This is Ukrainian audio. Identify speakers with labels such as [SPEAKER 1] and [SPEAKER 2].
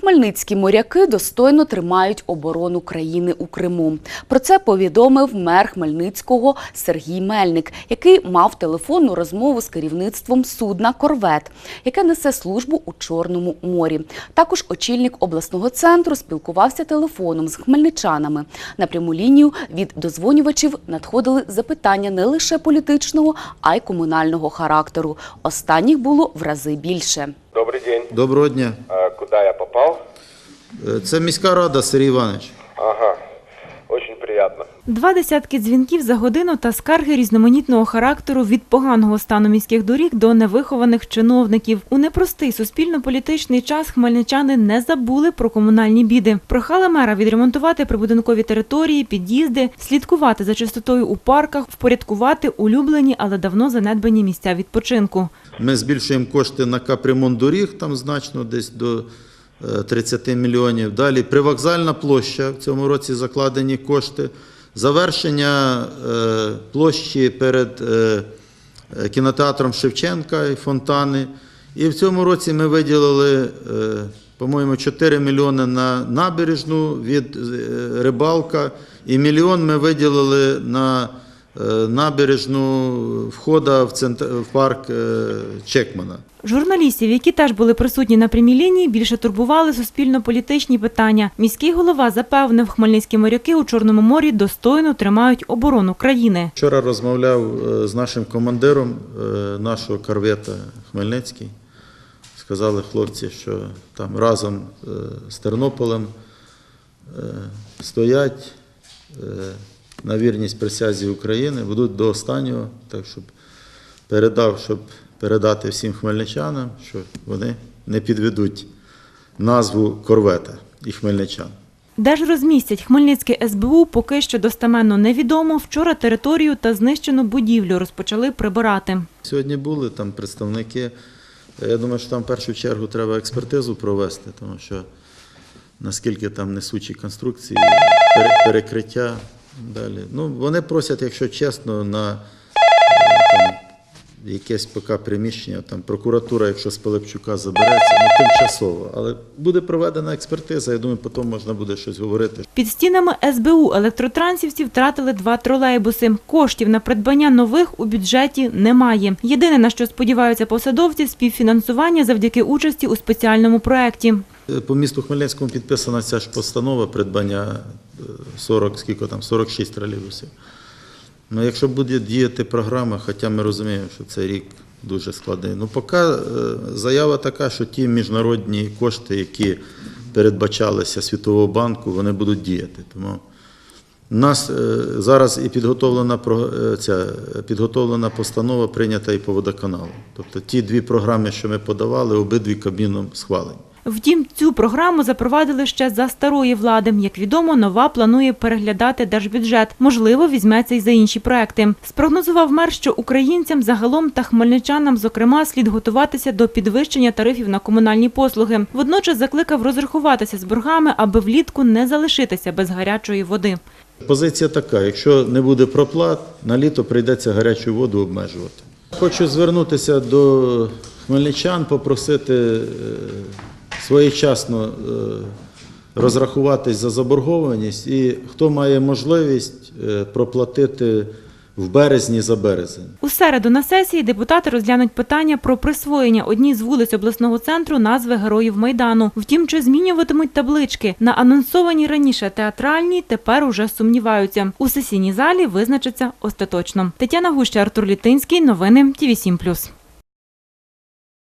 [SPEAKER 1] Хмельницькі моряки достойно тримають оборону країни у Криму. Про це повідомив мер Хмельницького Сергій Мельник, який мав телефонну розмову з керівництвом судна Корвет, яке несе службу у Чорному морі. Також очільник обласного центру спілкувався телефоном з хмельничанами. На пряму лінію від дозвонювачів надходили запитання не лише політичного, а й комунального характеру. Останніх було в рази більше.
[SPEAKER 2] Добрый день.
[SPEAKER 3] Доброго дня.
[SPEAKER 2] А куда я попал?
[SPEAKER 3] Е, Це міська рада, Сергій Іванович.
[SPEAKER 4] Два десятки дзвінків за годину та скарги різноманітного характеру від поганого стану міських доріг до невихованих чиновників. У непростий суспільно-політичний час хмельничани не забули про комунальні біди. Прохали мера відремонтувати прибудинкові території, під'їзди, слідкувати за чистотою у парках, впорядкувати улюблені, але давно занедбані місця відпочинку.
[SPEAKER 3] Ми збільшуємо кошти на капремонт доріг, там значно десь до е, 30 мільйонів. Далі привокзальна площа, в цьому році закладені кошти. Завершення е, площі перед е, кінотеатром Шевченка і фонтани. І в цьому році ми виділили, е, по-моєму, 4 мільйони на набережну від рибалка, і мільйон ми виділили на набережну входа в, центр, в парк е, Чекмана.
[SPEAKER 4] Журналістів, які теж були присутні на прямій лінії, більше турбували суспільно-політичні питання. Міський голова запевнив, хмельницькі моряки у Чорному морі достойно тримають оборону країни.
[SPEAKER 3] Вчора розмовляв е, з нашим командиром е, нашого корвета Хмельницький. Сказали хлопці, що там разом е, з Тернополем е, стоять е, на вірність присязі України, будуть до останнього, так щоб передав, щоб передати всім хмельничанам, що вони не підведуть назву корвета і хмельничан.
[SPEAKER 4] Де ж розмістять Хмельницьке СБУ, поки що достеменно невідомо. Вчора територію та знищену будівлю розпочали прибирати.
[SPEAKER 3] Сьогодні були там представники. Я думаю, що там в першу чергу треба експертизу провести, тому що наскільки там несучі конструкції, перекриття далі. Ну, вони просять, якщо чесно, на е, там, якесь поки приміщення, там прокуратура, якщо з Пилипчука забереться, ну тимчасово. Але буде проведена експертиза, я думаю, потім можна буде щось говорити.
[SPEAKER 4] Під стінами СБУ електротрансівці втратили два тролейбуси. Коштів на придбання нових у бюджеті немає. Єдине, на що сподіваються посадовці, співфінансування завдяки участі у спеціальному проєкті.
[SPEAKER 3] Е, По місту Хмельницькому підписана ця ж постанова придбання е, 40, скільки там, 46 тролейбусів. Ну, якщо буде діяти програма, хоча ми розуміємо, що цей рік дуже складний. Ну, поки е, заява така, що ті міжнародні кошти, які передбачалися Світового банку, вони будуть діяти. Тому у нас е, зараз і підготовлена, е, ця, підготовлена постанова прийнята і по водоканалу. Тобто ті дві програми, що ми подавали, обидві Кабміном схвалені.
[SPEAKER 4] Втім, цю програму запровадили ще за старої влади. Як відомо, нова планує переглядати держбюджет. Можливо, візьметься й за інші проекти. Спрогнозував мер, що українцям загалом та хмельничанам, зокрема, слід готуватися до підвищення тарифів на комунальні послуги. Водночас закликав розрахуватися з боргами, аби влітку не залишитися без гарячої води.
[SPEAKER 3] Позиція така: якщо не буде проплат, на літо прийдеться гарячу воду обмежувати. Хочу звернутися до хмельничан, попросити е, своєчасно е, розрахуватись за заборгованість, і хто має можливість е, проплатити в березні за березень.
[SPEAKER 4] У середу на сесії депутати розглянуть питання про присвоєння одній з вулиць обласного центру назви Героїв Майдану. Втім, чи змінюватимуть таблички на анонсовані раніше театральні, тепер уже сумніваються. У сесійній залі визначиться остаточно. Тетяна Гуща, Артур Літинський. Новини ТІВІ 7+.